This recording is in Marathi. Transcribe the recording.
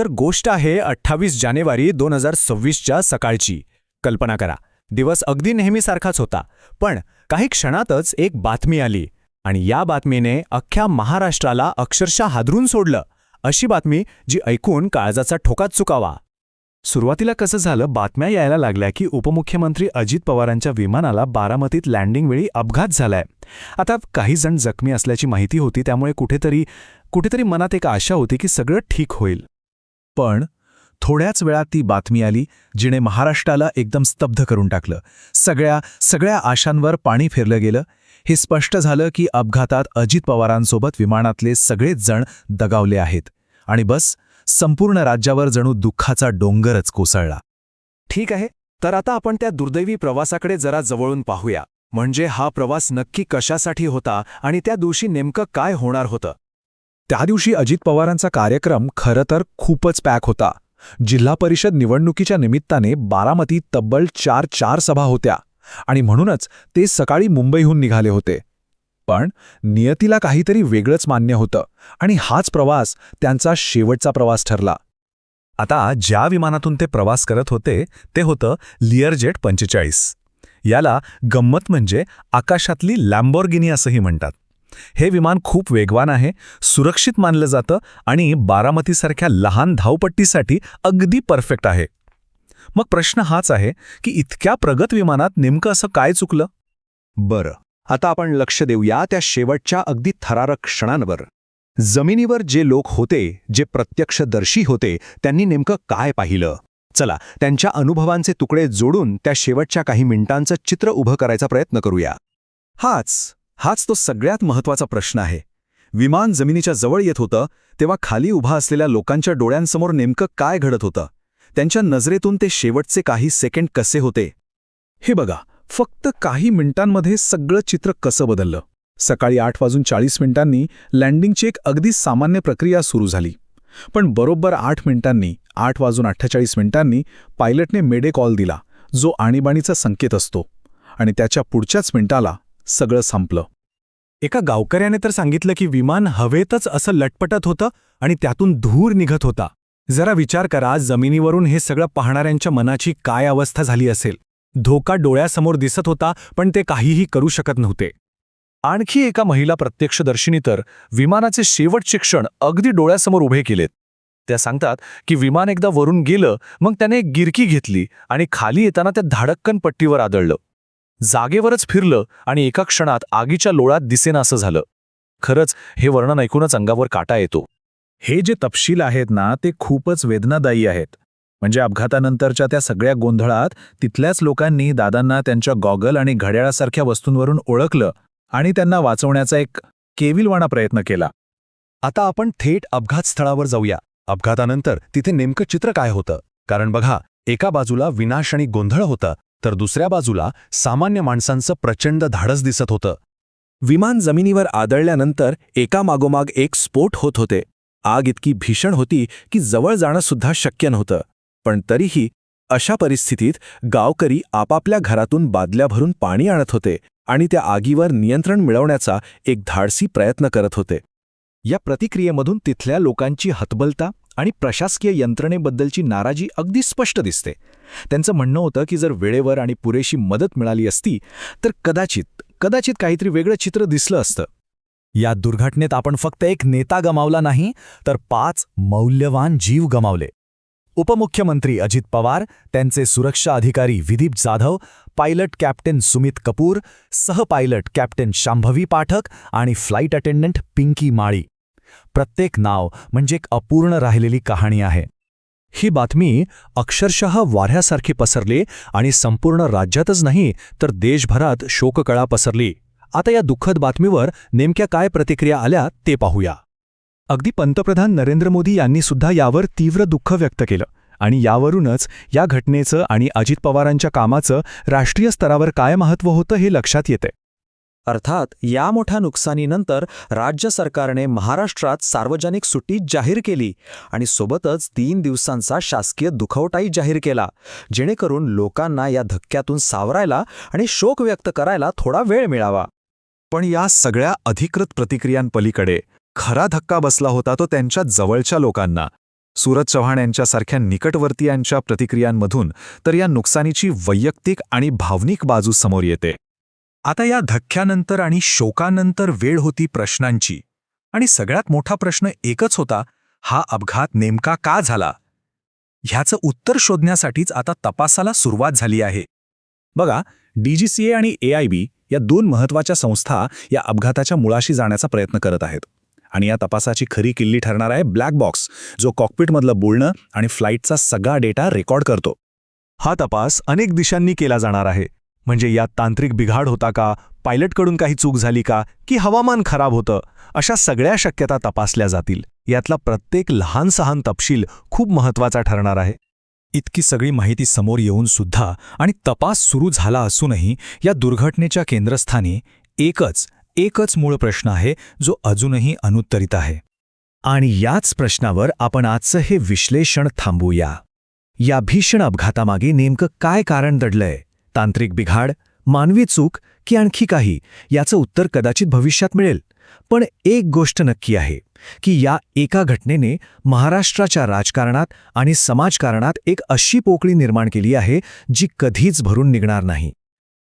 तर गोष्ट आहे अठ्ठावीस जानेवारी दोन हजार सव्वीसच्या सकाळची. कल्पना करा दिवस अगदी नेहमीसारखाच होता पण काही क्षणातच एक बातमी आली आणि या बातमीने अख्ख्या महाराष्ट्राला अक्षरशः हादरून सोडलं अशी बातमी जी ऐकून काळजाचा ठोकाच चुकावा. सुरुवातीला कसं झालं बातम्या यायला लागल्या की उपमुख्यमंत्री अजित पवारांच्या विमानाला बारामतीत लँडिंगवेळी अपघात झालाय. आता काही जण जखमी असल्याची माहिती होती त्यामुळे कुठेतरी कुठेतरी मनात एक आशा होती की सगळं ठीक होईल. पण थोड्याच वेळात ती बातमी आली जिने महाराष्ट्राला एकदम स्तब्ध करून टाकलं. सगळ्या सगळ्या आशांवर पाणी फिरलं गेलं. हे स्पष्ट झालं की अपघातात अजित पवारांसोबत विमानातले सगळेच जण दगावले आहेत. आणि बस संपूर्ण राज्यावर जणू दुःखाचा डोंगरच कोसळला. ठीक आहे तर आता आपण त्या दुर्दैवी प्रवासाकडे जरा जवळून पाहूया. म्हणजे हा प्रवास नक्की कशासाठी होता आणि त्या दिवशी नेमकं काय होणार होतं? त्या दिवशी अजित पवारांचा कार्यक्रम खरं तर खूपच पॅक होता. जिल्हा परिषद निवडणुकीच्या निमित्ताने बारामतीत तब्बल चार चार सभा होत्या आणि म्हणूनच ते सकाळी मुंबईहून निघाले होते. पण नियतीला काहीतरी वेगळंच मान्य होतं आणि हाच प्रवास त्यांचा शेवटचा प्रवास ठरला. आता ज्या विमानातून ते प्रवास करत होते ते होतं लिअरजेट पंचेचाळीस. याला गंमत म्हणजे आकाशातली लॅम्बोर्गिनी असंही म्हणतात. हे विमान खूप वेगवान आहे सुरक्षित मानलं जातं आणि बारामतीसारख्या लहान धावपट्टीसाठी अगदी परफेक्ट आहे. मग प्रश्न हाच आहे की इतक्या प्रगत विमानात नेमकं असं काय चुकलं? बरं आता आपण लक्ष देऊया त्या शेवटच्या अगदी थरारक क्षणांवर. जमिनीवर जे लोक होते जे प्रत्यक्षदर्शी होते त्यांनी नेमकं काय पाहिलं? चला त्यांच्या अनुभवांचे तुकडे जोडून त्या शेवटच्या काही मिनिटांचं चित्र उभं करायचा प्रयत्न करूया. हाच हाच तो सगळ्यात महत्त्वाचा प्रश्न आहे. विमान जमिनीच्या जवळ येत होतं तेव्हा खाली उभा असलेल्या लोकांच्या डोळ्यांसमोर नेमकं काय घडत होतं? त्यांच्या नजरेतून ते शेवटचे काही सेकंड कसे होते? हे बघा फक्त काही मिनिटांमध्ये सगळं चित्र कसं बदललं? सकाळी आठ वाजून चाळीस मिनिटांनी लँडिंगची एक अगदी सामान्य प्रक्रिया सुरू झाली. पण बरोबर आठ मिनिटांनी आठ वाजून अठ्ठेचाळीस मिनिटांनी पायलटने मेडे कॉल दिला जो आणीबाणीचा संकेत असतो. आणि त्याच्या पुढच्याच मिनिटाला सगळं संपलं. एका गावकऱ्याने तर सांगितलं की विमान हवेतच असं लटपटत होतं आणि त्यातून धूर निघत होता. जरा विचार करा जमिनीवरून हे सगळं पाहणाऱ्यांच्या मनाची काय अवस्था झाली असेल. धोका डोळ्यासमोर दिसत होता पण ते काहीही करू शकत नव्हते. आणखी एका महिला प्रत्यक्षदर्शिनी तर विमानाचे शेवटचे क्षण अगदी डोळ्यासमोर उभे केलेत. त्या सांगतात की विमान एकदा वरून गेलं मग त्याने एक गिरकी घेतली आणि खाली येताना त्या धाडक्कन पट्टीवर आदळलं. जागेवरच फिरलं आणि एका क्षणात आगीच्या लोळात दिसेना असं झालं. खरंच हे वर्णन ऐकूनच अंगावर काटा येतो. हे जे तपशील आहेत ना ते खूपच वेदनादायी आहेत. म्हणजे अपघातानंतरच्या त्या सगळ्या गोंधळात तिथल्याच लोकांनी दादांना त्यांच्या गॉगल आणि घड्याळासारख्या वस्तूंवरून ओळखलं आणि त्यांना वाचवण्याचा एक केविलवाणा प्रयत्न केला. आता आपण थेट अपघात स्थळावर जाऊया. अपघातानंतर तिथे नेमकं चित्र काय होतं? कारण बघा एका बाजूला विनाश आणि गोंधळ होतं. तर दुसऱ्या बाजूला सामान्य माणसांचं प्रचंड धाडस दिसत होतं. विमान जमिनीवर आदळल्यानंतर एकामागोमाग एक स्फोट होत होते. आग इतकी भीषण होती की जवळ जाणं सुद्धा शक्य नव्हतं. पण तरीही अशा परिस्थितीत गावकरी आपापल्या घरातून बादल्या भरून पाणी आणत होते आणि त्या आगीवर नियंत्रण मिळवण्याचा एक धाडसी प्रयत्न करत होते. या प्रतिक्रियेमधून तिथल्या लोकांची हतबलता आणि प्रशासकीय यंत्रणेबद्दलची नाराजी अगदी स्पष्ट दिसते. त्यांचं म्हणणं होतं की जर वेळेवर आणि पुरेशी मदत मिळाली असती तर कदाचित कदाचित काहीतरी वेगळं चित्र दिसलं असतं. या दुर्घटनेत आपण फक्त एक नेता गमावला नाही तर पाच मौल्यवान जीव गमावले. उपमुख्यमंत्री अजित पवार त्यांचे सुरक्षा अधिकारी विदीप जाधव पायलट कॅप्टन सुमित कपूर सहपायलट कॅप्टन शांभवी पाठक आणि फ्लाईट अटेंडंट पिंकी माळी. प्रत्येक नाव म्हणजे एक अपूर्ण राहिलेली कहाणी आहे. ही बातमी अक्षरशः वाऱ्यासारखी पसरली आणि संपूर्ण राज्यातच नाही तर देशभरात शोककळा पसरली. आता या दुःखद बातमीवर नेमक्या काय प्रतिक्रिया आल्या ते पाहूया. अगदी पंतप्रधान नरेंद्र मोदी यांनी सुद्धा यावर तीव्र दुःख व्यक्त केलं आणि यावरूनच या घटनेचं आणि अजित पवारांच्या कामाचं राष्ट्रीय स्तरावर काय महत्त्व होतं हे लक्षात येते अर्थात या मोठ्या नुकसानीनंतर राज्य सरकारने महाराष्ट्रात सार्वजनिक सुट्टी जाहीर केली आणि सोबतच तीन दिवसांचा शासकीय दुखवटाही जाहीर केला जेणेकरून लोकांना या धक्क्यातून सावरायला आणि शोक व्यक्त करायला थोडा वेळ मिळावा. पण या सगळ्या अधिकृत प्रतिक्रियांपलीकडे खरा धक्का बसला होता तो त्यांच्या जवळच्या लोकांना. सूरज चव्हाण यांच्यासारख्या निकटवर्तीयांच्या प्रतिक्रियांमधून तर या नुकसानीची वैयक्तिक आणि भावनिक बाजू समोर येते. आता या धक्क्यानंतर आणि शोकानंतर वेळ होती प्रश्नांची. आणि सगळ्यात मोठा प्रश्न एकच होता हा अपघात नेमका का झाला? ह्याचं उत्तर शोधण्यासाठीच आता तपासाला सुरुवात झाली आहे. बघा डीजीसीए आणि एआयबी या दोन महत्त्वाच्या संस्था या अपघाताच्या मुळाशी जाण्याचा प्रयत्न करत आहेत. आणि या तपासाची खरी किल्ली ठरणार आहे ब्लॅक बॉक्स जो कॉकपिटमधलं बोलणं आणि फ्लाईटचा सगळा डेटा रेकॉर्ड करतो. हा तपास अनेक दिशांनी केला जाणार आहे. म्हणजे यात तांत्रिक बिघाड होता का? पायलटकडून काही चूक झाली का? की हवामान खराब होतं? अशा सगळ्या शक्यता तपासल्या जातील. यातला प्रत्येक लहान सहान तपशील खूप महत्त्वाचा ठरणार आहे. इतकी सगळी माहिती समोर येऊन सुद्धा आणि तपास सुरू झाला असूनही या दुर्घटनेच्या केंद्रस्थानी एकच एकच मूळ प्रश्न आहे जो अजूनही अनुत्तरित आहे. आणि याच प्रश्नावर आपण आजचं हे विश्लेषण थांबूया. या भीषण अपघातामागे नेमकं काय कारण दडलंय? तांत्रिक बिघाड मानवी चूक की आणखी काही याचं उत्तर कदाचित भविष्यात मिळेल. पण एक गोष्ट नक्की आहे की या एका घटनेने महाराष्ट्राच्या राजकारणात आणि समाजकारणात एक अशी पोकळी निर्माण केली आहे जी कधीच भरून निघणार नाही.